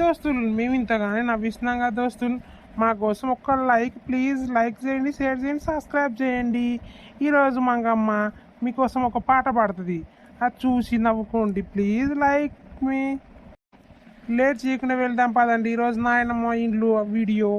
దోస్తులు మేము ఇంతగానే నవ్విస్తున్నాం కదా దోస్తులు. మా కోసం ఒక్క లైక్ ప్లీజ్ లైక్ చేయండి షేర్ చేయండి సబ్స్క్రైబ్ చేయండి. ఈరోజు మంగమ్మ మీకోసం ఒక పాట పాడుతుంది. అది చూసి నవ్వుకోండి ప్లీజ్ లైక్ మీ. లేట్ చేయకుండా వెళ్దాం పదండి. ఈరోజు నాయనమ్మ ఇంట్లో వీడియో.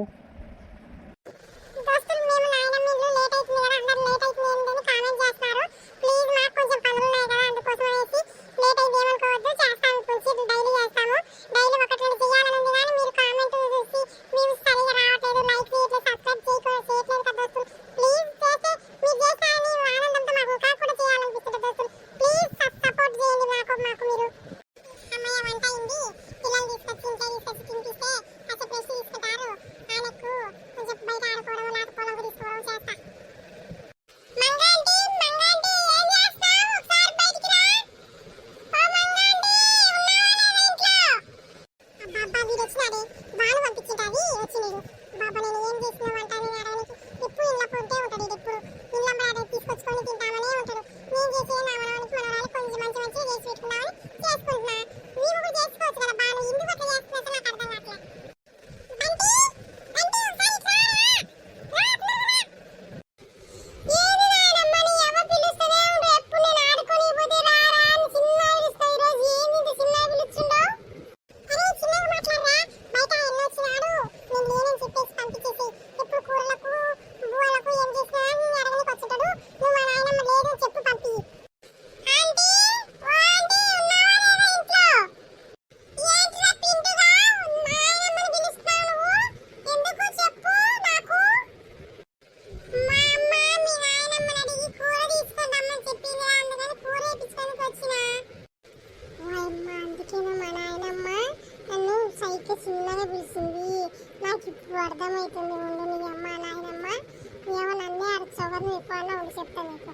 చెప్తాను మీకు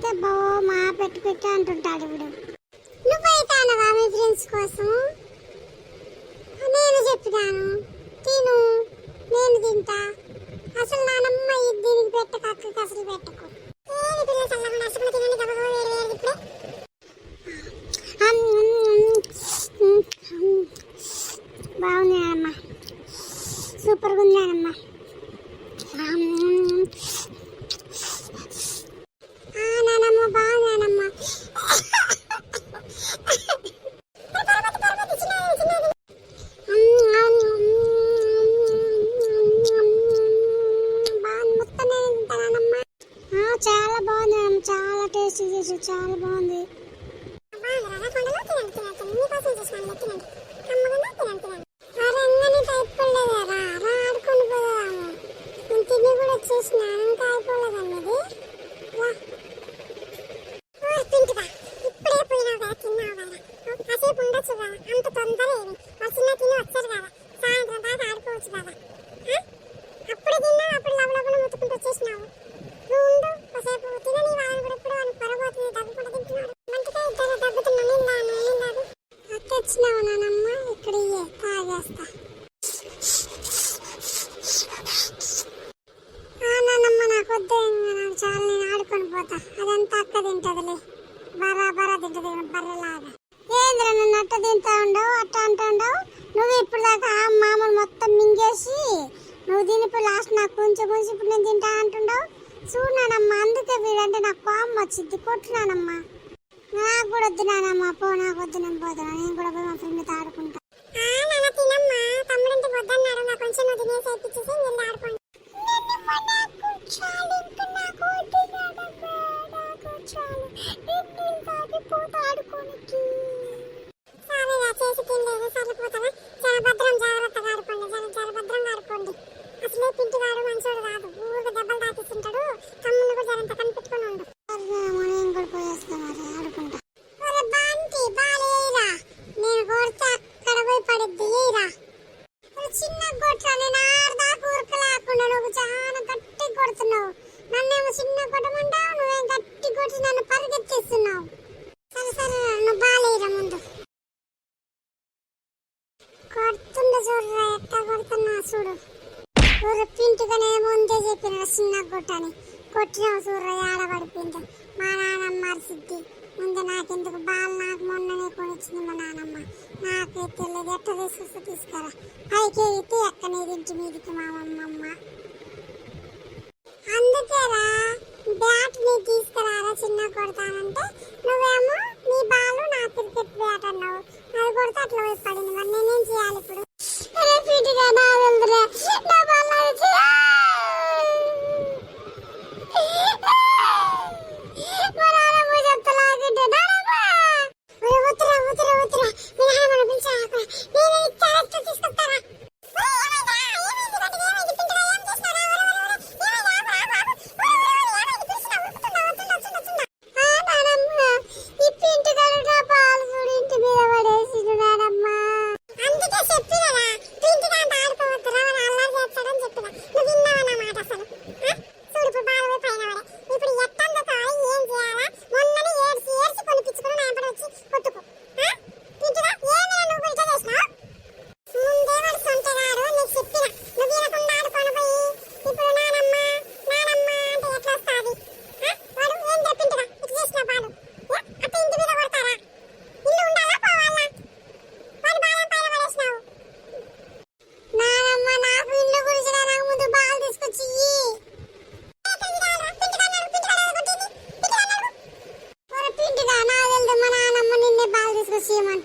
Tiga. gosta. తెల్ల గట్ట తీసుకొస్తే తీసుకురా. పైకి ఎగితే అక్కనే తింటి మీదికి మా అమ్మమ్మ అందుకేరా బ్యాట్ నీ తీసుకురారా చిన్న కొడతానంటే నువ్వేమో నీ బాలు నా క్రికెట్ బ్యాట్ అన్నావు. అది కొడితే అట్లా పడింది. నేనేం చేయాలి ఇప్పుడు? Beni ilk taraf tutuştuk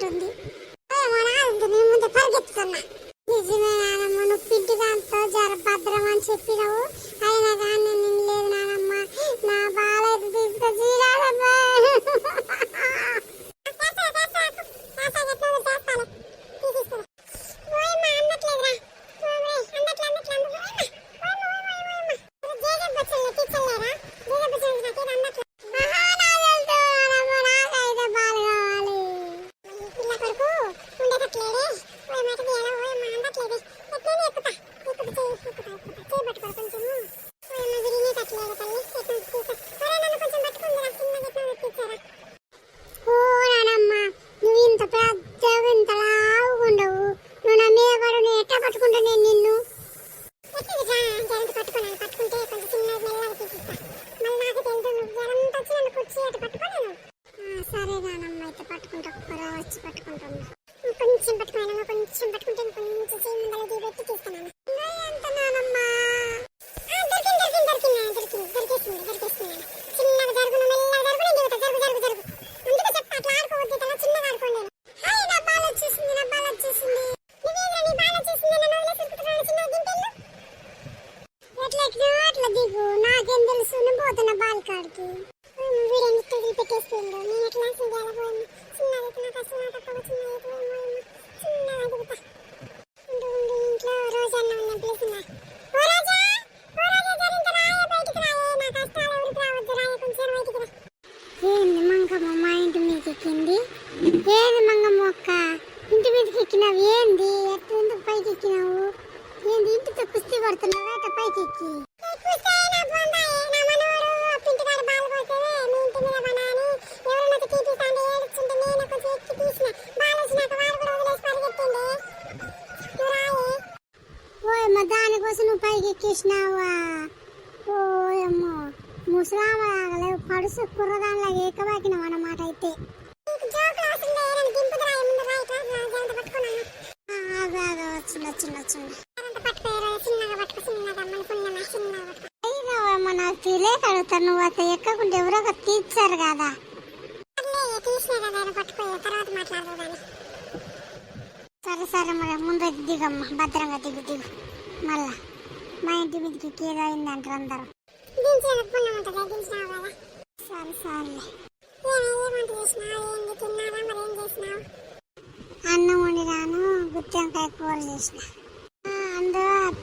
రండి டான்ஸ் இந்தியாவில் போயிருந்தேன் சின்ன வயசுல கஷ்டமா தப்ப சின்ன வயசுல சின்ன வயசுல నువ్వు అక్క ఎక్కకుండా ఎవరో ఒక తీర్చారు కదా. సరే సరే మరి ముందు దిగమ్మ భద్రంగా దిగు దిగు. మళ్ళా. మా ఇంటి మీదకి కేదో అయింది అంటారు అందరూ సరే సరే అన్నం వండి రాను గుత్తి వంకాయ కూర చేసిన.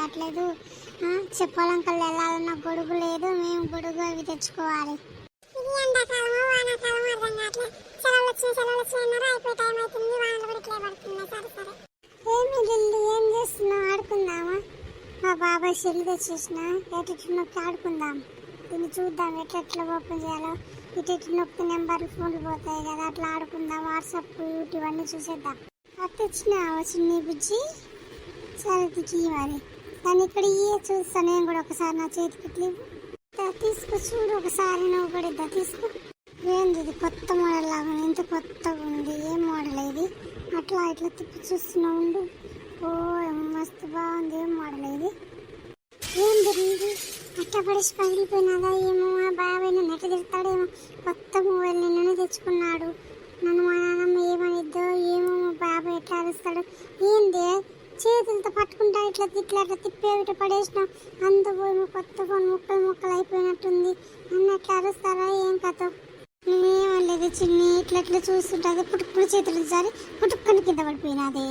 కావట్లేదు చెప్పాలంకల్ వెళ్ళాలన్న గొడుగు లేదు మేము గొడుగు అవి తెచ్చుకోవాలి. ఏమి లిల్లీ ఏం చేస్తున్నావు? ఆడుకుందామా? మా బాబాయ్ షెల్ తెచ్చేసిన ఎటు నొక్కి ఆడుకుందాం. దీన్ని చూద్దాం ఎట్లా ఓపెన్ చేయాలో. ఇటు ఇటు నొక్కి నెంబర్ ఫోన్లు పోతాయి కదా అట్లా ఆడుకుందాం. వాట్సాప్ యూట్యూబ్ అన్నీ చూసేద్దాం. అత్త వచ్చిన చిన్ని బుజ్జి సరే మరి కానీ ఇక్కడ ఏ చూస్తా నేను కూడా ఒకసారి నా చేతి పెట్టలేవు తీసుకో చూడు ఒకసారి నువ్వు కూడా ఇద్దా తీసుకో. ఏంది ఇది కొత్త మోడల్ లాగా ఎంత కొత్తగా ఉంది ఏ మోడల్ ఇది? అట్లా ఇట్లా తిప్పి చూస్తున్నా ఉండు. ఓ మస్తు బాగుంది ఏం మోడల్ ఇది? ఏం జరిగింది అట్లా పడేసి పగిలిపోయినదా ఏమో? మా బాబాయ్ నన్ను ఎట్లా తిడతాడేమో? కొత్త మొబైల్ నిన్ననే తెచ్చుకున్నాడు. నన్ను మా నాన్నమ్మ ఏమనిద్దో ఏమో మా బాబాయ్ ఎట్లా అరుస్తాడు. ఏంది? చేతులతో పట్టుకుంటా ఇట్లా ఇట్లా అట్లా తిప్పేవి ఇట్లా పడేసిన అంత పోయి కొత్త ఫోన్ ముక్కలు ముక్కలు అయిపోయినట్టుంది. అన్నట్లు అరుస్తారా? ఏం కథ? నేనేమలేదు చిన్ని ఇట్లా ఇట్లా చూస్తుంటుంది. పుట్టుకుడు చేతులు సరి పుట్టుకొని కింద పడిపోయినది.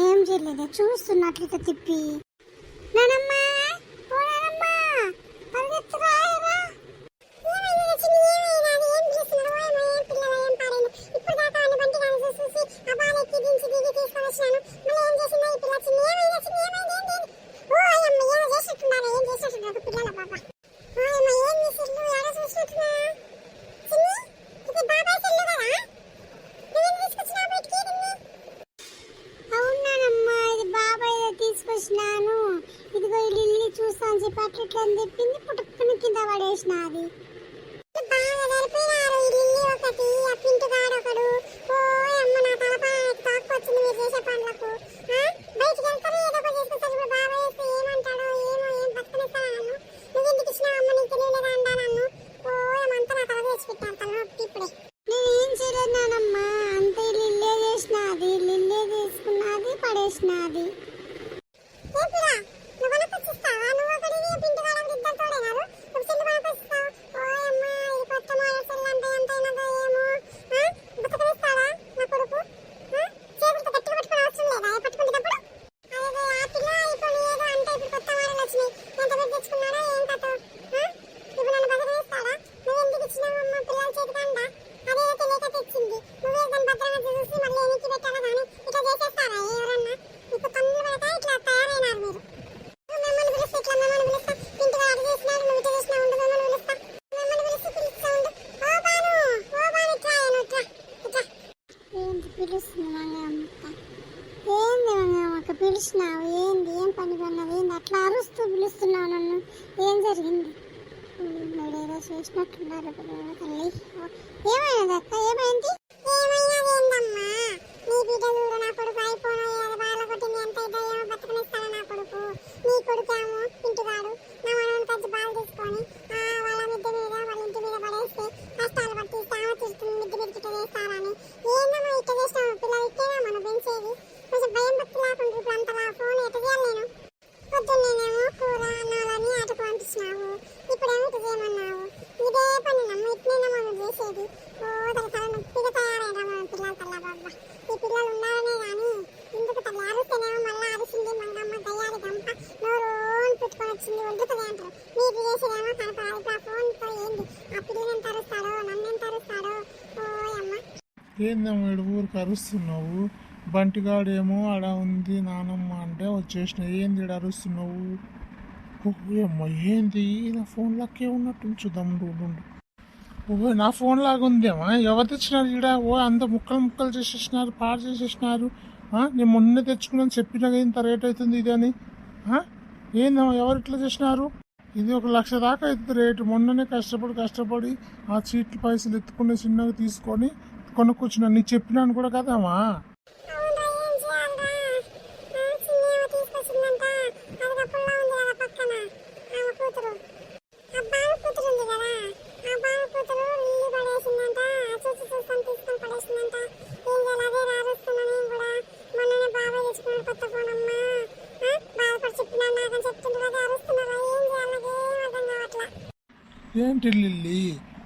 ఏం చేయలేదు చూస్తున్నట్లు ఇట్లా తిప్పి. నానమ్మా! Navi. పిలిచినావు ఏంది? ఏం పని కొన్నది ఏంది? అట్లా అరుస్తూ పిలుస్తున్నావు నన్ను. ఏం జరిగింది? ఏదో చేసినట్టున్నారు తల్లి ఏమైనది అక్క? ఏమైంది ఏమైనాదేందమ్మా నీ బిడ్డ చూడు నా కొడుకు అయిపోయిన బాల కొట్టింది ఎంత అయితే ఏమో బతుకునిస్తాను నా కొడుకు నీ కొడుకు ఏమో ఇంటికాడు నా మనవని కలిసి బాల్ తీసుకొని ఆ వాళ్ళ మిద్దె మీద వాళ్ళ ఇంటి మీద పడేసి కష్టాలు పట్టి సామ తిరుగుతుంది మిద్దె మీద ఇట్ట చేస్తారని ఏందమ్మా ఇట్ట చేస్తాము పిల్లలు ఇట్టేనా మనం పెంచేది కొంచెం భయం భక్తి లేకుండా ఇప్పుడు అంతలా ఫోన్ ఎట్ట చేయాలి నేను పొద్దున్నేనేమో కూర అన్నాలని ఆటకు పంపించినావు ఇప్పుడేమో ఇటు చేయమన్నావు ఇదే పని నమ్మ ఇట్నేనమ్మా నువ్వు చేసేది ఓ తలకాల నొప్పిగా తయారైనా మన పిల్లలు తల్లా బాబా ఈ పిల్లలు ఉన్నారనే కానీ ఇందుకు తల్లి అరుస్తేనేమో మళ్ళీ అరిసింది మంగమ్మ దయ్యాలి గంప నోరు పెట్టుకొని వచ్చింది వండుతుంది అంటారు మీరు చేసేదేమో కనపడాలి ఇప్పుడు ఆ ఫోన్తో ఏంది ఆ పిల్లలు ఎంత అరుస్తాడో నన్ను ఎంత అరుస్తాడో ఓ అమ్మ ఏందమ్మా ఊరికి అరుస్తున్నావు? బంటిగాడేమో ఆడ ఉంది నానమ్మ అంటే వచ్చేసిన ఏంది ఈడ అరుస్తున్నావు? అమ్మ ఏంది? నా ఫోన్ లాక్కే ఉన్నట్టు చూద్దాం ఉండు ఓ నా ఫోన్ లాగా ఉందేమా ఎవరు తెచ్చినారు ఈడ? ఓ అంత ముక్కలు ముక్కలు చేసేసినారు పాడు చేసేసినారు. నేను మొన్న తెచ్చుకున్నాను చెప్పినా ఇంత రేట్ అవుతుంది ఇది అని. ఏందమ్మా ఎవరు ఇట్లా చేసినారు? ఇది ఒక లక్ష దాకా అవుతుంది రేటు. మొన్ననే కష్టపడి కష్టపడి ఆ చీట్లు పైసలు ఎత్తుకుని చిన్నగా తీసుకొని కొనుక్కొచ్చిన నీకు చెప్పినాను కూడా కదమ్మా ఏంటి లిల్లీ?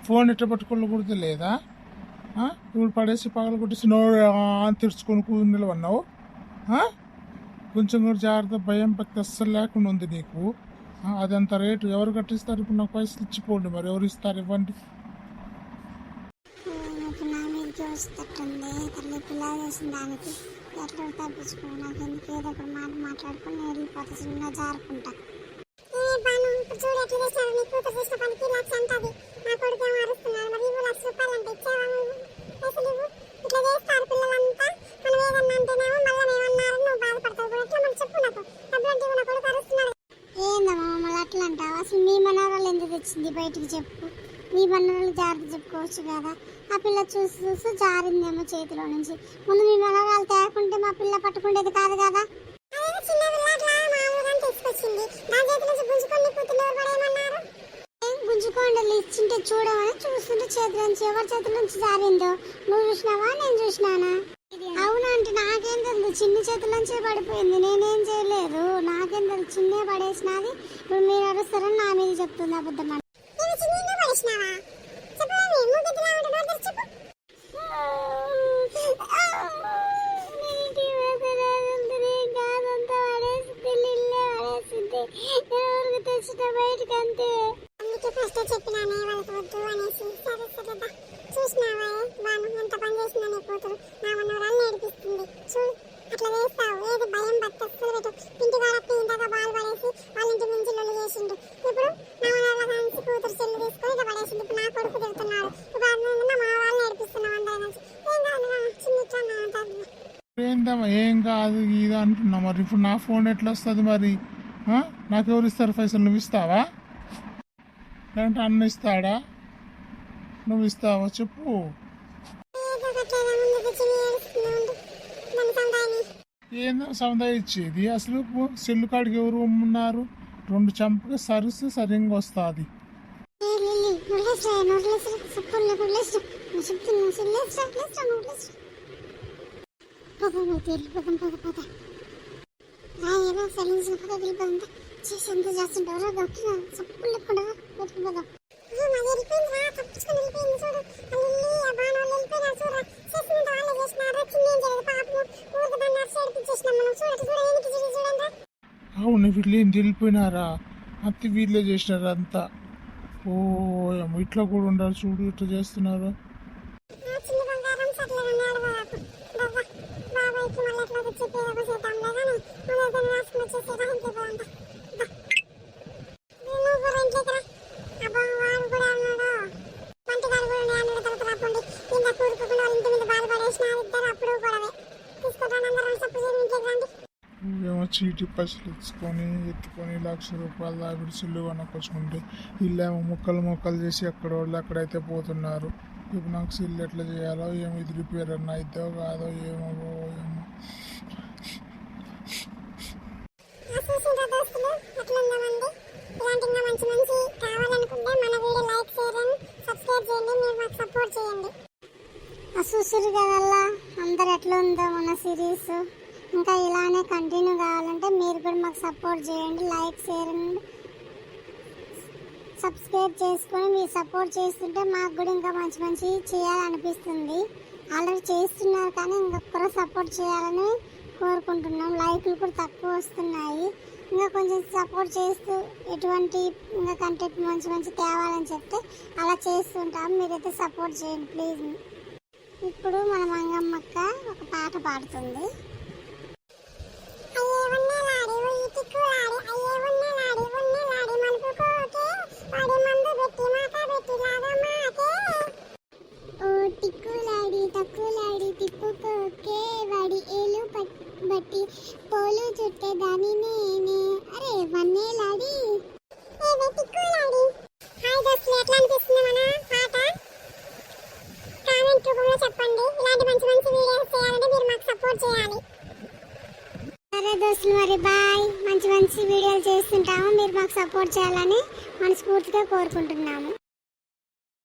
ఫోన్ ఎట్ట పట్టుకోళ్ళు కూడా లేదా? ఇప్పుడు పడేసి పగలు కొట్టేసి నో తెరుచుకొని కూడి నిలవన్నావు కొంచెం కూడా జాగ్రత్త భయం భక్తి అస్సలు లేకుండా ఉంది నీకు. ఆ, అదంత రేటు. ఎవరు కట్టిస్తారు? ఇప్పుడు నాకు పైసలు ఇచ్చిపోండి మరి. ఎవరు ఇస్తారు? ఇవ్వండి. చూడట్లేదు సార్ మీదకి నీ కూతురు చేసిన పనికి లక్ష అంటది. నా కొడుకు ఏమో అరుస్తున్నాడు. మరి ఇవ్వు లక్ష రూపాయలు అంటే ఇచ్చావా చెప్పు నా తెచ్చింది బయటికి చెప్పు? మీ మనవరాలు జాగ్రత్త చెప్పుకోవచ్చు కదా. ఆ పిల్ల చూసి చూసి జారిందేమో చేతిలో నుంచి. ముందు మీ మనవరాలు తేకుంటే మా పిల్ల పట్టుకుండేది కాదు కదా. చిన్న పిల్ల అట్లా మామూలుగా తీసుకొచ్చింది. దాని చేతి నుంచి గుంజుకొని నీ కూతురు గుంజుకోండలు ఇచ్చింటే చూడమని చూస్తుంటే చేతుల నుంచి ఎవరి చేతుల నుంచి జారిందో? నువ్వు చూసినావా? నేను చూసినానా? అవునా అంటే నాకేం తెలుసు చిన్న చేతుల నుంచే పడిపోయింది. నేనేం చేయలేదు. నాకేం తెలుసు చిన్నే పడేసినది. ఇప్పుడు మీరు అరుస్తారని నా మీద చెప్తుంది అబద్ధం అని. నేను చిన్న పడేసినావా చెప్పు నువ్వు గట్టిగా ఉంటే నోరు తెరిచి చెప్పు నీటి వేసరాజుంది గాదంతా పడేసింది లిల్లే పడేసింది నేను ఊరికి తెచ్చిన బయటకు అంతే అందుకే ఫస్ట్ చెప్పినానే వాళ్ళకి వద్దు అనేసి సరే సరే దా చూసినావా బాను ఎంత పని చేసిందో నీ కూతురు నా మనవరాలు నేర్పిస్తుంది చూడు అట్లా వేస్తావు ఏది భయం భక్తి అస్సలు పెట్టు ఇంటి కాడప్పి ఇంతగా బాలు పడేసి వాళ్ళ ఇంటి నుంచి లొల్లి చేసిండు ఇప్పుడు నా మనవరాల కానించి కూతురు చెల్లి తీసుకొని ఇట్లా పడేసిండు ఇప్పుడు నా కొడుకు తిడుతున్నాడు ఇప్పుడు అది నా మనవరాలు నేర్పిస్తున్నావు అందరి నుంచి ఏం కాదు రా, చిన్న ఇట్లా అన్నా అంటారు ఏందమ్మా ఏం కాదు ఇది అంటున్నా మరి. ఇప్పుడు నా ఫోన్ ఎట్లా వస్తుంది మరి? నాకు ఎవరు ఇస్తారు పైసలు? నువ్వు ఇస్తావా? లేదంటే అన్న ఇస్తాడా? నువ్వు ఇస్తావా? చెప్పు. ఏందో సముదాయం ఇచ్చేది. అసలు సెల్లు కాడికి ఎవరు ఉన్నారు రెండు చంపకి సరిస్తే సరిగ్గా వస్తుంది. చెప్తున్నా లేసరా అయితే వెళ్ళిపోదాం పద పద ఏదో సెలించిన పద వెళ్ళిపోదాం చేసి ఎంత చేస్తుంటావు రా దొక్కిన లేకుండా వెళ్ళిపోదాం ఆ అవును వీళ్ళు ఏం తెలిపోయినారా? అత్తి వీళ్ళే చేసినారు అంతా ఓ ఇట్లా కూడా ఉండాలి చూడు ఇట్లా చేస్తున్నారు ఆ చిన్న బంగారం సర్లే ఉన్నాడు బాబు బాబా బాబాయ్కి మళ్ళీ ఎట్లా తెచ్చి పేద చేద్దాంలే కానీ మన ఏదైనా రాసుకుని వచ్చేసేదా ఇంకే పోంట నువ్వు కూడా ఇంట్లోకి రా అబ్బా వాడు కూడా ఉన్నాడు పంటగాడు కూడా ఉన్నాడు అన్నాడు తలుపు రాకుండా కింద కూరుకోకుండా వాళ్ళ ఇంటి మీద బాధపడేసిన ఇద్దరు అప్పుడు గొడవే తీసుకుంటాను అందరం సప్పు చేసి ఇంట్లోకి రండి ఏమో చీటి పైసలు ఇచ్చుకొని ఎత్తుకొని లక్ష రూపాయలు దాబిడి సిల్లు కొనుక్కొచ్చుకుంటే ఏమో ముక్కలు ముక్కలు చేసి అక్కడ వాళ్ళు అక్కడైతే పోతున్నారు. ఇప్పుడు నాకు సిల్లు ఎట్లా చేయాలో ఏమో ఇది రిపేర్ అన్న అయిద్దో కాదో ఏమో ఏమో చూసిండ్రా దోస్తులు ఎట్లుందామండి ఇలాంటి ఇంకా మంచి మంచి కావాలనుకుంటే మన video like share and subscribe చేయండి మీరు మాకు సపోర్ట్ చేయండి. ఆ చూసురు కదల్లా అందరు ఎట్లా ఉందో మన సిరీస్ ఇంకా ఇలానే కంటిన్యూ కావాలంటే మీరు కూడా మాకు సపోర్ట్ చేయండి లైక్ షేర్ సబ్స్క్రైబ్ చేసుకొని మీరు సపోర్ట్ చేస్తుంటే మాకు కూడా ఇంకా మంచి మంచి చేయాలనిపిస్తుంది. ఆల్రెడీ చేస్తున్నారు కానీ ఇంకొకరు సపోర్ట్ చేయాలని కోరుకుంటున్నాం. లైక్లు కూడా తక్కువ వస్తున్నాయి. ఇంకా కొంచెం సపోర్ట్ చేస్తూ ఎటువంటి ఇంకా కంటెంట్ మంచి మంచి తేవాలని చెప్తే అలా చేస్తుంటాం. మీరైతే సపోర్ట్ చేయండి ప్లీజ్ ఇప్పుడు మన మంగమ్మక్క ఒక పాట పాడుతుంది. టిక్కులాడి తక్కులాడి తిప్పుకోకే వాడి ఏలు పట్- బట్టి పోలు చుట్టే దాని నేనే. అరే వన్నేలాడి ఏ తిక్కులాడి హాయ్ దోస్తులు ఎట్లా చెప్పండి. ఇలాంటి మంచి మంచి వీడియోస్ చేయాలంటే మీరు మాకు సపోర్ట్ చేయాలి. సరే దోస్తులు మరి బాయ్. మంచి మంచి వీడియోలు చేస్తుంటాము. మీరు మాకు సపోర్ట్ చేయాలని మనస్ఫూర్తిగా కోరుకుంటున్నాము.